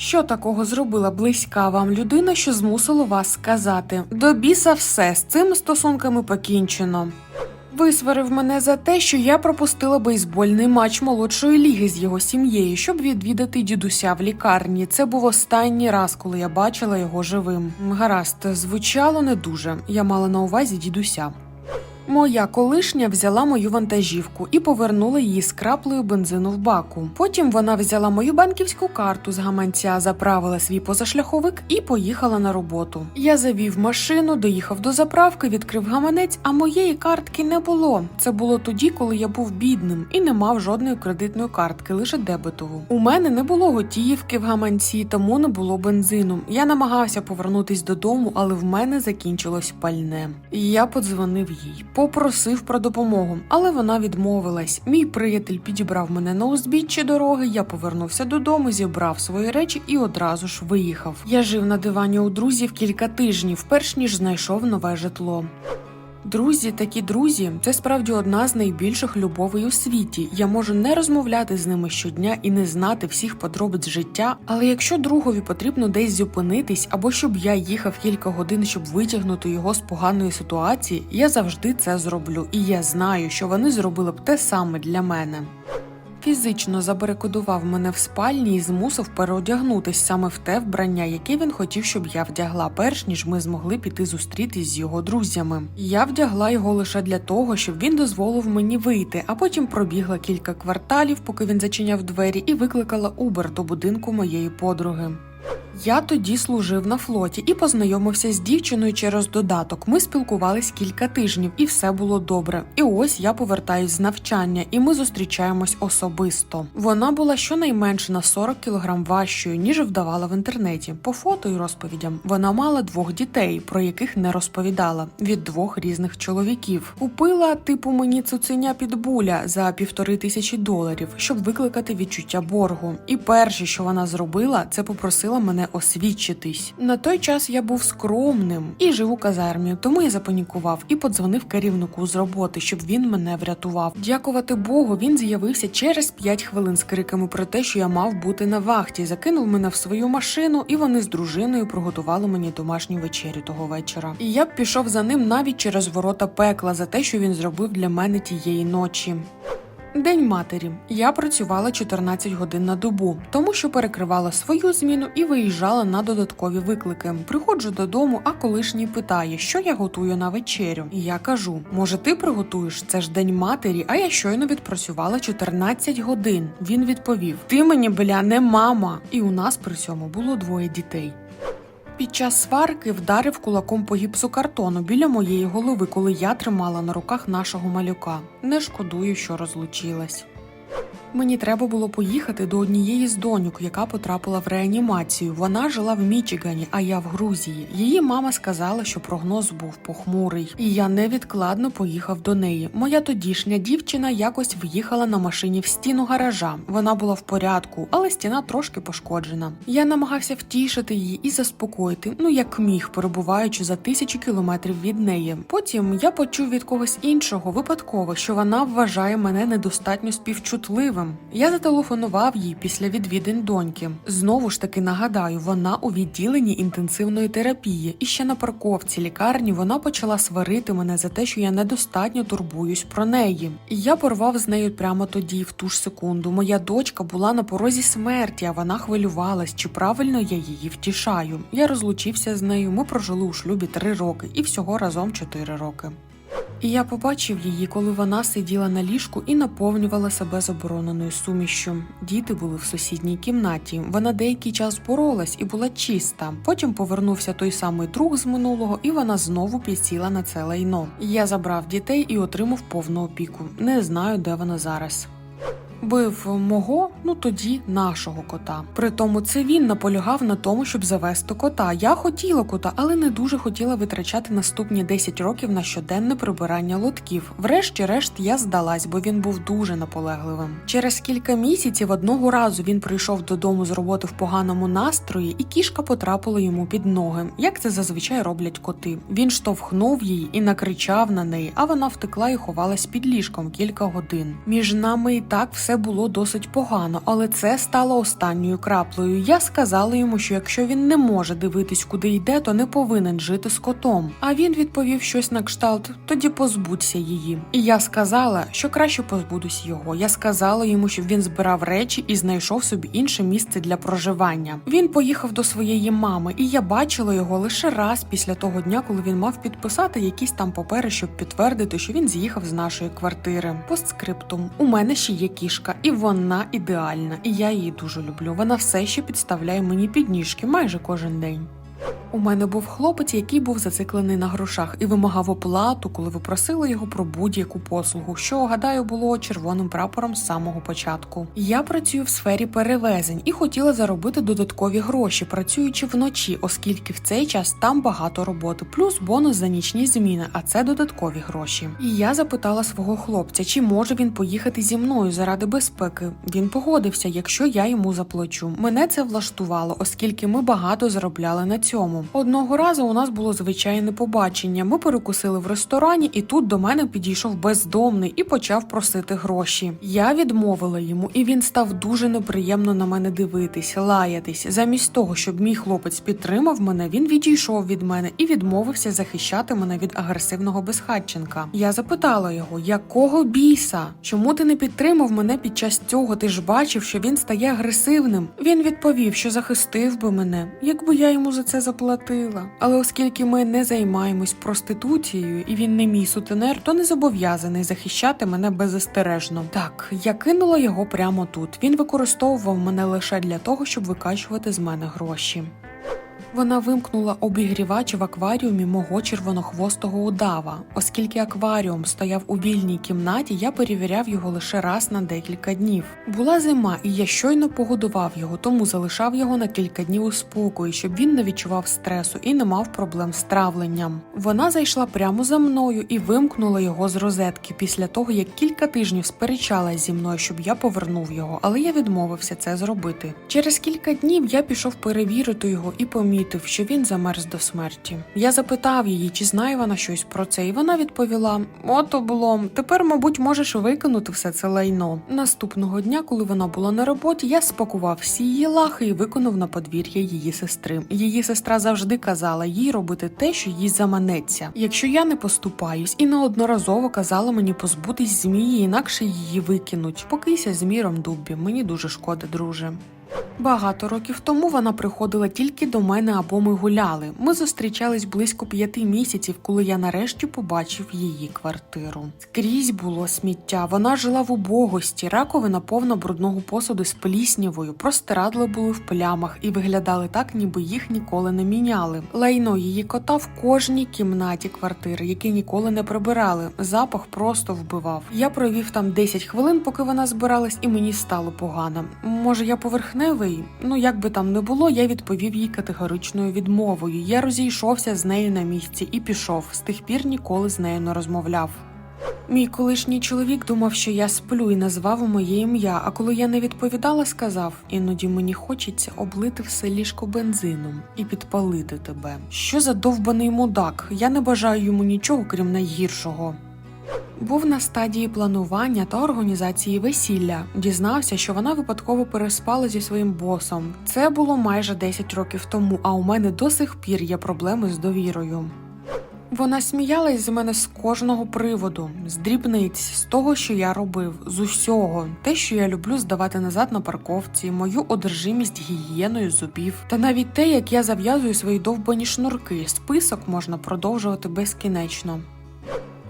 Що такого зробила близька вам людина, що змусило вас сказати до біса все з цими стосунками покінчено? Висварив мене за те, що я пропустила бейсбольний матч молодшої ліги з його сім'єю, щоб відвідати дідуся в лікарні. Це був останній раз, коли я бачила його живим. Гаразд, звучало не дуже. Я мала на увазі дідуся. Моя колишня взяла мою вантажівку і повернула її з краплею бензину в баку. Потім вона взяла мою банківську карту з гаманця, заправила свій позашляховик і поїхала на роботу. Я завів машину, доїхав до заправки, відкрив гаманець, а моєї картки не було. Це було тоді, коли я був бідним і не мав жодної кредитної картки, лише дебетову. У мене не було готівки в гаманці, тому не було бензину. Я намагався повернутись додому, але в мене закінчилось пальне. Я подзвонив їй, попросив про допомогу, але вона відмовилась. Мій приятель підібрав мене на узбіччі дороги. Я повернувся додому, зібрав свої речі і одразу ж виїхав. Я жив на дивані у друзів кілька тижнів, перш ніж знайшов нове житло. Друзі, такі друзі, це справді одна з найбільших любовей у світі. Я можу не розмовляти з ними щодня і не знати всіх подробиць життя. Але якщо другові потрібно десь зупинитись, або щоб я їхав кілька годин, щоб витягнути його з поганої ситуації, я завжди це зроблю. І я знаю, що вони зробили б те саме для мене. Фізично забарикодував мене в спальні і змусив переодягнутись саме в те вбрання, яке він хотів, щоб я вдягла, перш ніж ми змогли піти зустрітись з його друзями. Я вдягла його лише для того, щоб він дозволив мені вийти, а потім пробігла кілька кварталів, поки він зачиняв двері, і викликала Убер до будинку моєї подруги. Я тоді служив на флоті і познайомився з дівчиною через додаток. Ми спілкувались кілька тижнів, і все було добре. І ось я повертаюсь з навчання, і ми зустрічаємось особисто. Вона була щонайменше на 40 кілограм важчою, ніж вдавала в інтернеті. По фото і розповідям вона мала двох дітей, про яких не розповідала від двох різних чоловіків. Купила типу мені цуценя підбуля за півтори тисячі доларів, щоб викликати відчуття боргу. І перше, що вона зробила, це попросила мене освідчитись. На той час я був скромним і жив у казармі, тому я запанікував і подзвонив керівнику з роботи, щоб він мене врятував. Дякувати Богу, він з'явився через 5 хвилин з криками про те, що я мав бути на вахті. Закинув мене в свою машину, і вони з дружиною приготували мені домашню вечерю того вечора. І я б пішов за ним навіть через ворота пекла за те, що він зробив для мене тієї ночі. День матері. Я працювала 14 годин на добу, тому що перекривала свою зміну і виїжджала на додаткові виклики. Приходжу додому, а колишній питає, що я готую на вечерю. І я кажу: може, ти приготуєш? Це ж день матері, а я щойно відпрацювала 14 годин. Він відповів: Ти мені бля не мама. І у нас при цьому було двоє дітей. Під час сварки вдарив кулаком по гіпсокартону біля моєї голови, коли я тримала на руках нашого малюка. Не шкодую, що розлучилась. Мені треба було поїхати до однієї з доньок, яка потрапила в реанімацію. Вона жила в Мічигані, а я в Грузії. Її мама сказала, що прогноз був похмурий, і я невідкладно поїхав до неї. Моя тодішня дівчина якось в'їхала на машині в стіну гаража. Вона була в порядку, але стіна трошки пошкоджена. Я намагався втішити її і заспокоїти, ну як міг, перебуваючи за тисячі кілометрів від неї. Потім я почув від когось іншого випадково, що вона вважає мене недостатньо співчутливим. Я зателефонував їй після відвідин доньки. Знову ж таки нагадаю, вона у відділенні інтенсивної терапії, і ще на парковці лікарні вона почала сварити мене за те, що я недостатньо турбуюсь про неї. І я порвав з нею прямо тоді, в ту ж секунду. Моя дочка була на порозі смерті, а вона хвилювалась, чи правильно я її втішаю. Я розлучився з нею. Ми прожили у шлюбі три роки і всього разом чотири роки. І я побачив її, коли вона сиділа на ліжку і наповнювала себе забороненою сумішю. Діти були в сусідній кімнаті. Вона деякий час боролась і була чиста. Потім повернувся той самий друг з минулого, і вона знову підсіла на це лайно. Я забрав дітей і отримав повну опіку. Не знаю, де вона зараз. Бив мого, ну тоді нашого кота. Притому це він наполягав на тому, щоб завести кота. Я хотіла кота, але не дуже хотіла витрачати наступні 10 років на щоденне прибирання лотків. Врешті-решт я здалась, бо він був дуже наполегливим. Через кілька місяців одного разу він прийшов додому з роботи в поганому настрої, і кішка потрапила йому під ноги, як це зазвичай роблять коти. Він штовхнув її і накричав на неї, а вона втекла і ховалась під ліжком кілька годин. Між нами і так все все було досить погано, але це стало останньою краплею. Я сказала йому, що якщо він не може дивитись, куди йде, то не повинен жити з котом. А він відповів щось на кшталт: тоді позбудься її. І я сказала, що краще позбудусь його. Я сказала йому, щоб він збирав речі і знайшов собі інше місце для проживання. Він поїхав до своєї мами, і я бачила його лише раз після того дня, коли він мав підписати якісь там папери, щоб підтвердити, що він з'їхав з нашої квартири. Постскриптум. У мене ще є кішка, і вона ідеальна. І я її дуже люблю. Вона все ще підставляє мені підніжки майже кожен день. У мене був хлопець, який був зациклений на грошах і вимагав оплату, коли ви просили його про будь-яку послугу, що гадаю було червоним прапором з самого початку. Я працюю в сфері перевезень і хотіла заробити додаткові гроші, працюючи вночі, оскільки в цей час там багато роботи, плюс бонус за нічні зміни, а це додаткові гроші. І я запитала свого хлопця, чи може він поїхати зі мною заради безпеки. Він погодився, якщо я йому заплачу. Мене це влаштувало, оскільки ми багато заробляли на цьому. Одного разу у нас було звичайне побачення. Ми перекусили в ресторані, і тут до мене підійшов бездомний і почав просити гроші. Я відмовила йому, і він став дуже неприємно на мене дивитись, лаятись. Замість того, щоб мій хлопець підтримав мене, він відійшов від мене і відмовився захищати мене від агресивного безхатченка. Я запитала його, якого біса? Чому ти не підтримав мене під час цього? Ти ж бачив, що він стає агресивним. Він відповів, що захистив би мене, якби я йому за це заплатила. Але оскільки ми не займаємось проституцією і він не мій сутенер, то не зобов'язаний захищати мене беззастережно. Так, я кинула його прямо тут. Він використовував мене лише для того, щоб викачувати з мене гроші. Вона вимкнула обігрівач в акваріумі мого червонохвостого удава. Оскільки акваріум стояв у вільній кімнаті, я перевіряв його лише раз на декілька днів. Була зима, і я щойно погодував його, тому залишав його на кілька днів у спокої, щоб він не відчував стресу і не мав проблем з травленням. Вона зайшла прямо за мною і вимкнула його з розетки після того, як кілька тижнів сперечалась зі мною, щоб я повернув його, але я відмовився це зробити. Через кілька днів я пішов перевірити його і помітив, що він замерз до смерті. Я запитав її, чи знає вона щось про це, і вона відповіла: От облом, тепер, мабуть, можеш викинути все це лайно. Наступного дня, коли вона була на роботі, я спакував всі її лахи і виконав на подвір'я її сестри. Її сестра завжди казала їй робити те, що їй заманеться. Якщо я не поступаюсь, і неодноразово казала мені позбутись змії, інакше її викинуть. Покийся з міром дуббі. Мені дуже шкода, друже. Багато років тому вона приходила тільки до мене або ми гуляли. Ми зустрічались близько п'яти місяців, коли я нарешті побачив її квартиру. Скрізь було сміття. Вона жила в убогості, раковина повна брудного посуду з пліснявою, простирадла були в плямах і виглядали так, ніби їх ніколи не міняли. Лайно її кота в кожній кімнаті квартири, які ніколи не прибирали. Запах просто вбивав. Я провів там 10 хвилин, поки вона збиралась, і мені стало погано. Може, я поверхневий? Ну як би там не було, я відповів їй категоричною відмовою. Я розійшовся з нею на місці і пішов. З тих пір ніколи з нею не розмовляв. Мій колишній чоловік думав, що я сплю і назвав моє ім'я. А коли я не відповідала, сказав: іноді мені хочеться облити все ліжко бензином і підпалити тебе. Що за довбаний мудак? Я не бажаю йому нічого, крім найгіршого. Був на стадії планування та організації весілля. Дізнався, що вона випадково переспала зі своїм босом. Це було майже 10 років тому, а у мене до сих пір є проблеми з довірою. Вона сміялась з мене з кожного приводу, з дрібниць, з того, що я робив, з усього, те, що я люблю здавати назад на парковці, мою одержимість гігієною зубів, та навіть те, як я зав'язую свої довбані шнурки. Список можна продовжувати безкінечно.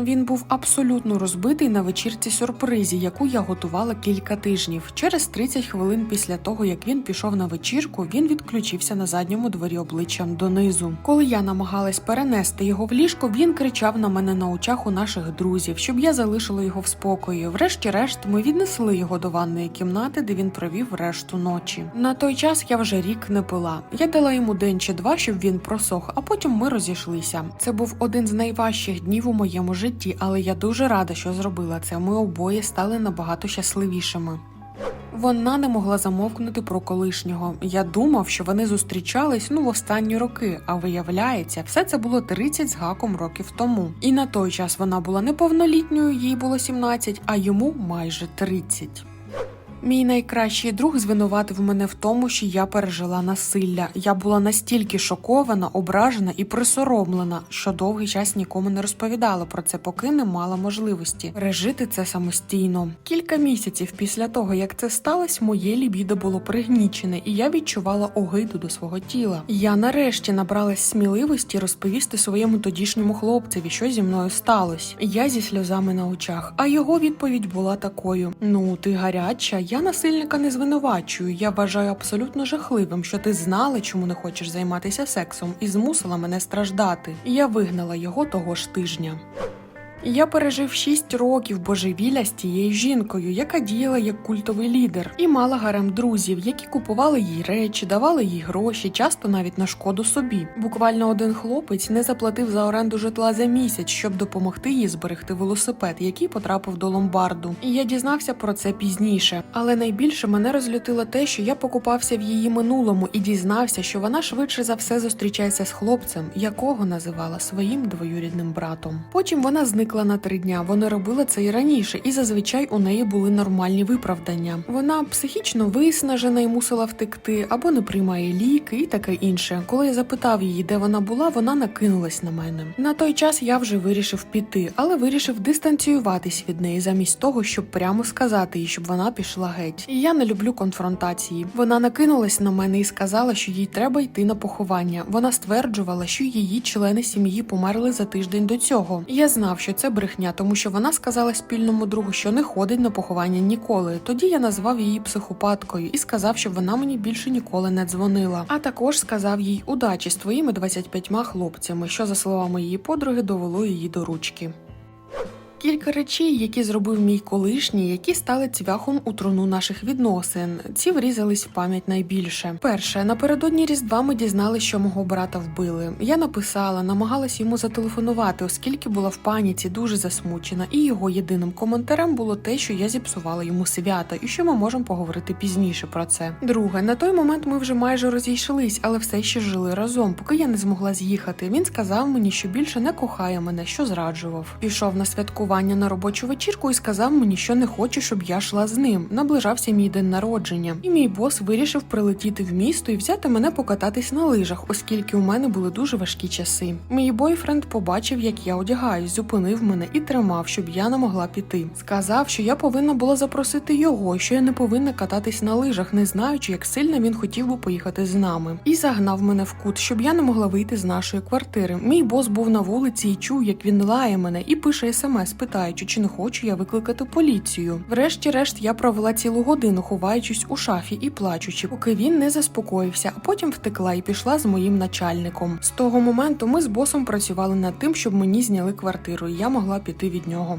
Він був абсолютно розбитий на вечірці сюрпризі, яку я готувала кілька тижнів. Через 30 хвилин після того, як він пішов на вечірку, він відключився на задньому дворі обличчям донизу. Коли я намагалась перенести його в ліжко, він кричав на мене на очах у наших друзів, щоб я залишила його в спокої. Врешті-решт, ми віднесли його до ванної кімнати, де він провів решту ночі. На той час я вже рік не пила. Я дала йому день чи два, щоб він просох, а потім ми розійшлися. Це був один з найважчих днів у моєму житті, але я дуже рада, що зробила це. Ми обоє стали набагато щасливішими. Вона не могла замовкнути про колишнього. Я думав, що вони зустрічались ну в останні роки, а виявляється, все це було 30 з гаком років тому. І на той час вона була неповнолітньою, їй було 17, а йому майже 30. Мій найкращий друг звинуватив мене в тому, що я пережила насилля. Я була настільки шокована, ображена і присоромлена, що довгий час нікому не розповідала про це, поки не мала можливості пережити це самостійно. Кілька місяців після того, як це сталося, моє лібідо було пригнічене, і я відчувала огиду до свого тіла. Я нарешті набралась сміливості розповісти своєму тодішньому хлопцеві, що зі мною сталося. Я зі сльозами на очах, а його відповідь була такою: Ну, ти гаряча, я насильника не звинувачую. Я вважаю абсолютно жахливим, що ти знала, чому не хочеш займатися сексом, і змусила мене страждати. Я вигнала його того ж тижня. Я пережив 6 років божевілля з тією жінкою, яка діяла як культовий лідер, і мала гарем друзів, які купували їй речі, давали їй гроші, часто навіть на шкоду собі. Буквально один хлопець не заплатив за оренду житла за місяць, щоб допомогти їй зберегти велосипед, який потрапив до ломбарду. І я дізнався про це пізніше. Але найбільше мене розлютило те, що я покупався в її минулому і дізнався, що вона швидше за все зустрічається з хлопцем, якого називала своїм двоюрідним братом. Потім вона зникла на три дня. Вона робила це і раніше, і зазвичай у неї були нормальні виправдання. Вона психічно виснажена і мусила втекти, або не приймає ліки і таке інше. Коли я запитав її, де вона була, вона накинулась на мене. На той час я вже вирішив піти, але вирішив дистанціюватись від неї замість того, щоб прямо сказати їй, щоб вона пішла геть. І я не люблю конфронтації. Вона накинулась на мене і сказала, що їй треба йти на поховання. Вона стверджувала, що її члени сім'ї померли за тиждень до цього. Я знав, що це брехня, тому що вона сказала спільному другу, що не ходить на поховання ніколи. Тоді я назвав її психопаткою і сказав, щоб вона мені більше ніколи не дзвонила. А також сказав їй удачі з твоїми 25 хлопцями, що за словами її подруги довело її до ручки. Кілька речей, які зробив мій колишній, які стали цвяхом у труну наших відносин. Ці врізались в пам'ять найбільше. Перше, напередодні різдва ми дізналися, що мого брата вбили. Я написала, намагалась йому зателефонувати, оскільки була в паніці, дуже засмучена, і його єдиним коментарем було те, що я зіпсувала йому свято, і що ми можемо поговорити пізніше про це. Друге, на той момент ми вже майже розійшлись, але все ще жили разом, поки я не змогла з'їхати. Він сказав мені, що більше не кохає мене, що зраджував. Пішов на святкування на робочу вечірку і сказав мені, що не хоче, щоб я йшла з ним. Наближався мій день народження, і мій бос вирішив прилетіти в місто і взяти мене покататись на лижах, оскільки у мене були дуже важкі часи. Мій бойфренд побачив, як я одягаюсь, зупинив мене і тримав, щоб я не могла піти. Сказав, що я повинна була запросити його, що я не повинна кататись на лижах, не знаючи, як сильно він хотів би поїхати з нами. І загнав мене в кут, щоб я не могла вийти з нашої квартири. Мій бос був на вулиці і чув, як він лає мене, і пише смс, питаючи, чи не хочу я викликати поліцію. Врешті-решт я провела цілу годину, ховаючись у шафі і плачучи, поки він не заспокоївся, а потім втекла і пішла з моїм начальником. З того моменту ми з босом працювали над тим, щоб мені зняли квартиру, і я могла піти від нього.